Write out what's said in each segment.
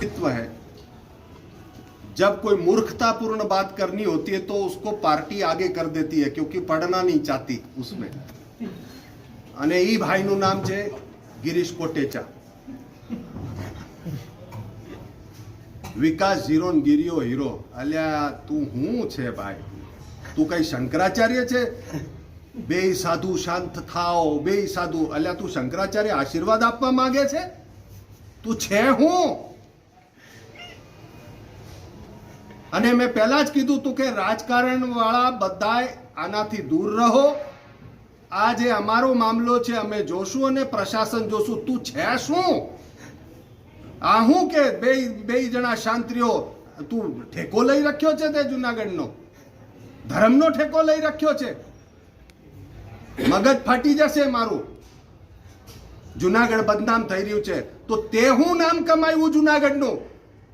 व्यक्तित्व है जब कोई मूर्खतापूर्ण बात करनी होती है तो उसको पार्टी आगे कर देती है क्योंकि पढ़ना नहीं चाहती उसमें અને ઈ ભાઈનું નામ છે ગિરીશ કોટેચા વિકાસ ઝીરો ને ગિરિયો હીરો અલ્યા તું હું છે ભાઈ તું કઈ શંકરાચાર્ય છે બે સાધુ શાંત થાઓ બે સાધુ અલ્યા તું શંકરાચાર્ય આશીર્વાદ આપવા માંગે છે તું છે હું અને મેં પહેલાં જ કીધું તું કે રાજકારણવાળા બધાએ આનાથી દૂર રહો. આ જે અમારો મામલો છે, અમે જોશું અને પ્રશાસન જોશું. તું છે શું? આ હું કે બે બે જણા શાંતિઓ, તું ઠેકો લઈ રાખ્યો છે તે જુનાગઢનો? ધર્મનો ઠેકો લઈ રાખ્યો છે? મગજ ફાટી જશે મારું. જુનાગઢ બદનામ થઈ રહ્યું છે. તો તે હું નામ કમાયું જુનાગઢનું?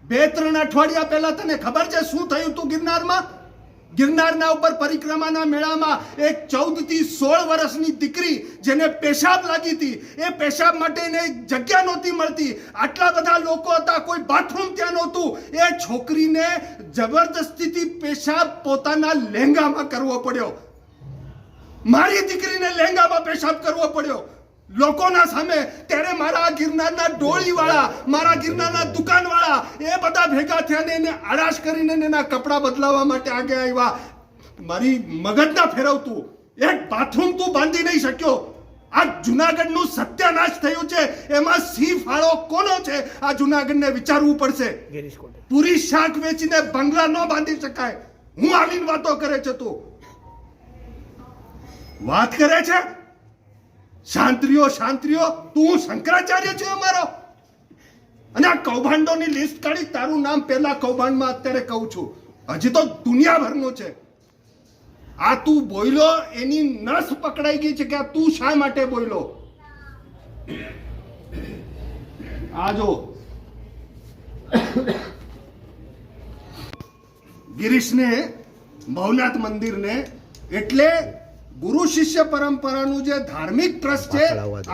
બે ત્રણ અઠવાડિયા પહેલા તને ખબર છે શું થયું તું ગિરનારમાં? ગિરનારના ઉપર પરિક્રમાના મેળામાં એક ચૌદથી સોળ વર્ષની દીકરી જેને પેશાબ લાગી હતી, એ પેશાબ માટે એને જગ્યા નહોતી મળતી. આટલા બધા લોકો હતા, કોઈ બાથરૂમ ત્યાં નહોતું. એ છોકરીને જબરદસ્તીથી પેશાબ પોતાના લહેંગામાં કરવો પડ્યો. મારી દીકરીને લહેંગામાં પેશાબ કરવો પડ્યો. લોકોના સામે ત્યારે મારા ગિરનારના ડોળીવાળા મારા ગિરનારના દુકાનવાળા એ બધા ભેગા થયા ને એને આળાશ કરીને એના કપડાં બદલાવવા માટે આગે આવ્યા. મારી મગજના ફેરવતું. એક બાથરૂમ તું બાંધી નહીં શક્યો. આ જુનાગઢનું સત્યાનાશ થયું છે. એમાં સિંહ ફાળો કોનો છે? આ જુનાગઢને વિચારવું પડશે. પૂરી શાક વેચીને બંગલા ન બાંધી શકાય. હું આવીને વાતો કરે છે તું. વાત કરે છે? શાંત્રીઓ શાંત્રીઓ તું શંકરાચાર્ય છે અમારો. અને આ કૌભાંડોની લિસ્ટ કાઢી તારું નામ પહેલા કૌભાંડમાં અત્યારે કહું છું. હજી તો દુનિયાભરનું છે. આ તું બોયલો, એની નસ પકડાઈ ગઈ છે કે આ તું શા માટે બોયલો? આ જો. ગિરીશને, ભવનાથ મંદિરને, એટલે ગુરુ શિષ્ય પરંપરાનું જે ધાર્મિક ટ્રસ્ટ છે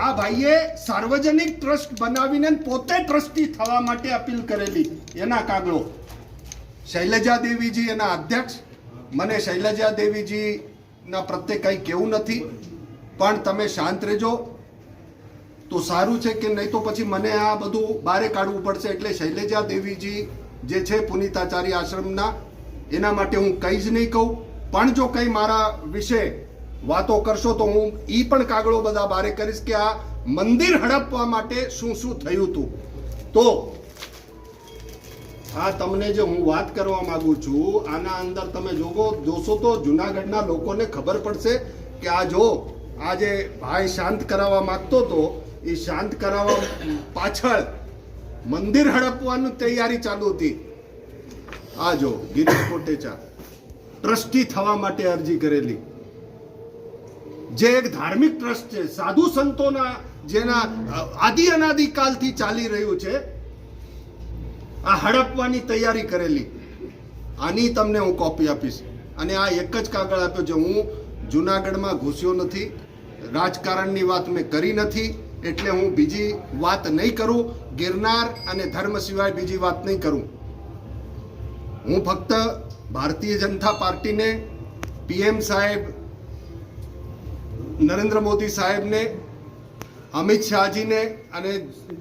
આ ભાઈએ સાર્વજનિક ટ્રસ્ટ બનાવીને પોતે ટ્રસ્ટી થવા માટે અપીલ કરેલી. એના કાગળો. શૈલજા દેવીજી એના અધ્યક્ષ. મને શૈલજા દેવીજીના પ્રત્યે કંઈ કેવું નથી પણ તમે શાંત રહેજો. તો સારું છે કે નહીં તો પછી મને આ બધું બારે કાઢવું પડશે એટલે શૈલેજા દેવીજી જે છે પુનિતાચાર્ય આશ્રમના એના માટે હું કંઈ જ નહીં કહું. પણ જો કંઈ મારા વિશે વાતો કરશો તો હું એ પણ કાગળો બધા બારે કરીશ કે આ મંદિર હડપવા માટે શું શું થયું હતું તો, આ તમને જે હું વાત કરવા માંગુ છું, આના અંદર તમે જોવો, જોશો તો જુનાગઢના લોકોને ખબર પડશે કે આ જો, આ જે ભાઈ શાંત કરાવવા માંગતો હતો એ શાંત કરાવવા પાછળ મંદિર હડપવાની તૈયારી ચાલુ હતી. આ જો, ગિરીશ કોટેચા, ટ્રસ્ટી થવા માટે અરજી કરેલી. જે એક ધાર્મિક ટ્રસ્ટ છે, સાધુ સંતોના જેના આદિ અનાદિ કાલથી ચાલી રહ્યું છે, આ હડપવાની તૈયારી કરેલી. આની તમને હું કોપી આપીશ. અને આ એક જ કાગળ આપ્યો છે હું જુનાગઢમાં ઘૂસ્યો નથી. રાજકારણની વાત મેં કરી નથી, એટલે હું બીજી વાત નહીં કરું. ગિરનાર અને ધર્મ સિવાય બીજી વાત નહીં કરું. હું ફક્ત ભારતીય જનતા પાર્ટીને પીએમ સાહેબ નરેન્દ્ર મોદી સાહેબને, અમિત શાહજીને અને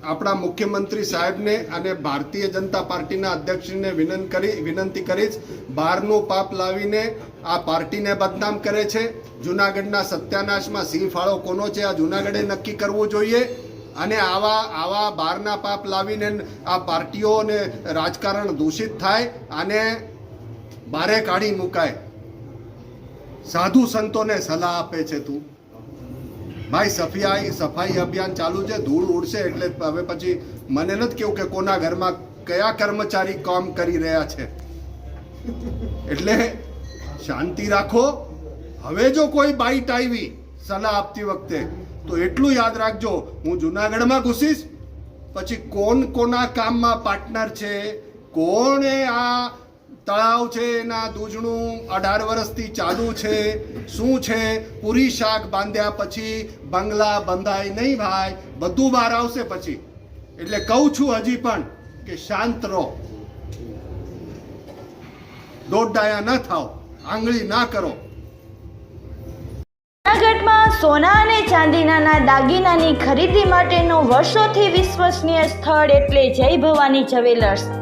આપણા મુખ્યમંત્રી સાહેબને અને ભારતીય જનતા પાર્ટીના અધ્યક્ષને વિનંતી કરી વિનંતી કરીશ બહારનું પાપ લાવીને આ પાર્ટીને બદનામ કરે છે. જૂનાગઢના સત્યાનાશમાં સિંહ ફાળો કોનો છે? આ જુનાગઢે નક્કી કરવું જોઈએ. અને આવા આવા બહારના પાપ લાવીને આ પાર્ટીઓ અને રાજકારણ દૂષિત થાય અને બારે કાઢી મુકાય. સાધુ સંતોને સલાહ આપે છે તું. ભાઈ સફાઈ સફાઈ અભિયાન ચાલુ છે, ધૂળ ઉડશે એટલે હવે પછી મને નથી કેવું કે કોના ઘરમાં કયા કર્મચારી કામ કરી રહ્યા છે. એટલે શાંતિ રાખો. હવે જો કોઈ બાઈટ આવી, સલાહ આપતી વખતે, તો એટલું યાદ રાખજો, હું જુનાગઢમાં ઘૂસીશ. પછી કોણ કોના કામમાં પાર્ટનર છે? કોણે આ તળાવ છે એના દૂજણું, અઢાર વર્ષથી ચાલુ છે. શું છે? પૂરી શાક બાંધ્યા પછી બંગલા બંધાય નહીં ભાઈ, બધું બહાર આવશે પછી. એટલે કહું છું હજી પણ કે શાંત રહો. દોડડાયા ન થાવ આંગળી ના કરો. જૂનાગઢમાં સોના અને ચાંદીના દાગીનાની ખરીદી માટેનું વર્ષોથી વિશ્વસનીય સ્થળ એટલે જય ભવાની જ્વેલર્સ.